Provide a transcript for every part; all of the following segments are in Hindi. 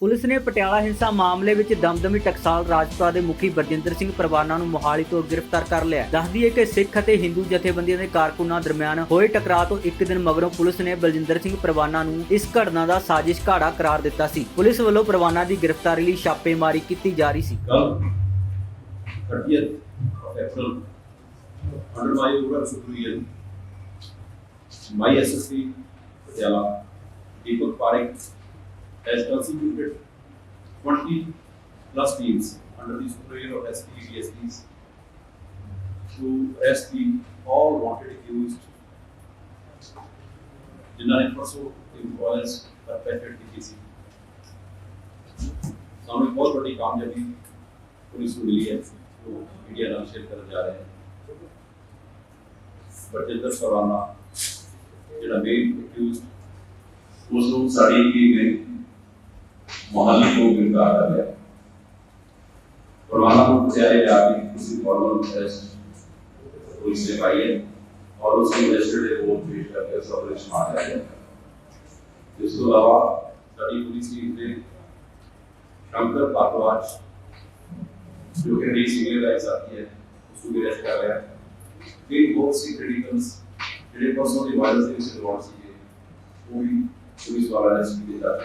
ਪੁਲਿਸ ਨੇ ਪਟਿਆਲਾ ਹਿੰਸਾ ਮਾਮਲੇ ਵਿੱਚ ਦਮਦਮੀ ਟਕਸਾਲ ਰਾਜਪੁਰਾ ਦੇ ਮੁਖੀ ਬਰਜਿੰਦਰ ਸਿੰਘ ਪਰਵਾਨਾ ਨੂੰ ਮੋਹਾਲੀ ਤੋਂ ਗ੍ਰਿਫਤਾਰ ਕਰ ਲਿਆ। ਦੱਸਦੀ ਹੈ ਕਿ ਸਿੱਖ ਅਤੇ ਹਿੰਦੂ ਜਥੇਬੰਦੀਆਂ ਦੇ ਕਾਰਕੁਨਾਂ ਦਰਮਿਆਨ ਹੋਏ ਟਕਰਾਅ ਤੋਂ ਇੱਕ ਦਿਨ ਮਗਰੋਂ ਪੁਲਿਸ ਨੇ ਬਲਜਿੰਦਰ ਸਿੰਘ ਪਰਵਾਨਾ ਨੂੰ ਇਸ ਘਟਨਾ ਦਾ ਸਾਜ਼ਿਸ਼ ਘਾੜਾ ਕਰਾਰ ਦਿੱਤਾ ਸੀ। ਪੁਲਿਸ ਵੱਲੋਂ ਪਰਵਾਨਾ ਦੀ ਗ੍ਰਿਫਤਾਰੀ ਲਈ ਛਾਪੇਮਾਰੀ ਕੀਤੀ ਜਾ ਰਹੀ ਸੀ। has constituted 20 plus teams under the supervision of SP DSPs to arrest the all wanted accused ਜਿਨ੍ਹਾਂ ਨੇ ਪਰਸੋਂ ਇੰਪੋਇਸ ਪਰਪੈਟਡ ਕੀਤੀ ਸੀ ਸਾਨੂੰ ਇੱਕ ਬਹੁਤ ਵੱਡੀ ਕਾਮਯਾਬੀ ਪੁਲਿਸ ਨੂੰ ਮਿਲੀ ਹੈ ਜੋ ਮੀਡੀਆ ਨਾਲ ਸ਼ੇਅਰ ਕਰਨ ਜਾ ਰਹੇ ਹਾਂ ਬਰਜਿੰਦਰ ਸਰਾਨਾ ਜਿਹੜਾ ਮੇਨ ਅਕਿਊਜ਼ਡ ਉਸ ਨੂੰ ਸਾੜੀ ਕੀ ਗਈ ਮੋਹਾਲੀ ਤੋਂ ਗ੍ਰਿਫਤਾਰ ਕਰ ਲਿਆ ਪਰਵਾਨਾ ਨੂੰ ਪਹੁੰਚਾਇਆ ਜਾ ਕੇ ਕਿਸੇ ਫਾਰਮਲ ਅਰੈਸਟ ਪੁਲਿਸ ਨੇ ਪਾਈ ਹੈ और उसको yesterday वो पेश करके उसका ऑपरेशन आ गया है इसके अलावा साड़ी पुलिस टीम ने शंकर भारद्वाज जो कि नई सीनियर लाइफ आती है उसको भी अरेस्ट कर लिया फिर बहुत सी क्रिटिकल्स ਜਿਹੜੇ ਪਰਸਨਲ ਦੀ ਵਾਇਰਸ ਦੇ ਵਿੱਚ ਇਨਵੋਲਵ ਸੀਗੇ ਉਹ ਵੀ ਪੁਲਿਸ ਵਾਲਾ ਅਰੈਸਟ ਕੀਤੇ ਜਾ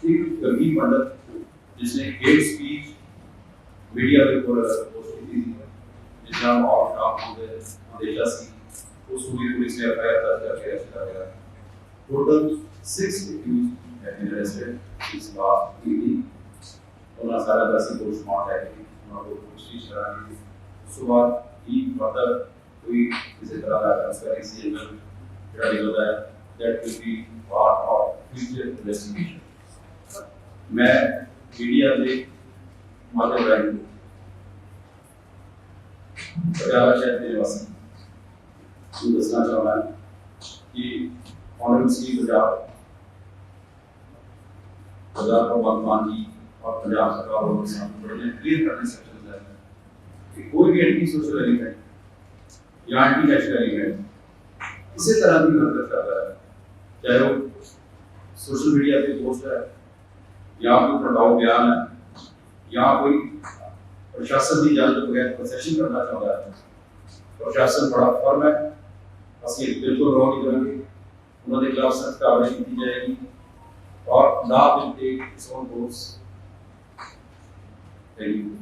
ਚੁੱਕੇ ਇੱਕ ਗਰਗੀ ਪੰਡਤ ਜਿਸਨੇ ਹੇਟ ਸਪੀਚ ਮੀਡੀਆ ਦੇ ਉੱਪਰ ਪੋਸਟ ਕੀਤੀ ਸੀ ਜਿਸ ਨਾਲ ਆਊਟ ਆਫ ਦੇ ਅੰਦੇਸ਼ਾ ਸੀ ਉਸ ਨੂੰ ਵੀ ਪੁਲਿਸ ਨੇ ਐਫਆਈਆਰ ਦਰਜ ਕਰਕੇ ਅਰੈਸਟ ਕਰ ਲਿਆ total 6 accused have been arrested ਇਸ last evening ਉਹਨਾਂ ਸਾਰਾ ਦਾ ਸੀ ਪੋਸਟਮਾਰਟਮ ਹੈ ਕਿ ਉਹਨਾਂ को ਪੁੱਛੀ ਕਰਾਂਗੇ ਉਸ ਤੋਂ ਬਾਅਦ ਹੀ ਫਰਦਰ ਕੋਈ ਕਿਸੇ ਤਰ੍ਹਾਂ ਦਾ ਟ੍ਰਾਂਸਪੈਰੈਂਸੀ ਐਂਗਲ ਜਿਹੜਾ ਨਿਕਲਦਾ ਹੈ that will be part of future investigation ਮੈਂ ਮੀਡੀਆ ਦੇ ਮਾਧਿਅਮ ਰਾਹੀਂ ਪਟਿਆਲਾ ਸ਼ਹਿਰ ਦੇ ਨਿਵਾਸੀ ਨੂੰ ਦੱਸਣਾ ਚਾਹੁੰਦਾ ਹਾਂ ਕਿ ऑनरेबल सी पंजाब पंजाब भगवंत मान जी और पंजाब सरकार वालों के सामने बड़े क्लियर करने सेक्शन है कि कोई भी एंटी सोशल एलिमेंट या एंटी नेशनल एलिमेंट किसी तरह की हरकत करता है चाहे वो सोशल मीडिया पे पोस्ट है यहाँ कोई भड़काऊ बयान है यहाँ कोई प्रशासन की जाने बगैर प्रोसेशन करना चाहता है, प्रशासन बड़ा फर्म है असि बिल्कुल रो नहीं करेंगे। उन्होंने खिलाफ सख्त कार्रवाई की जाएगी, और ना विल टेक थैंक यू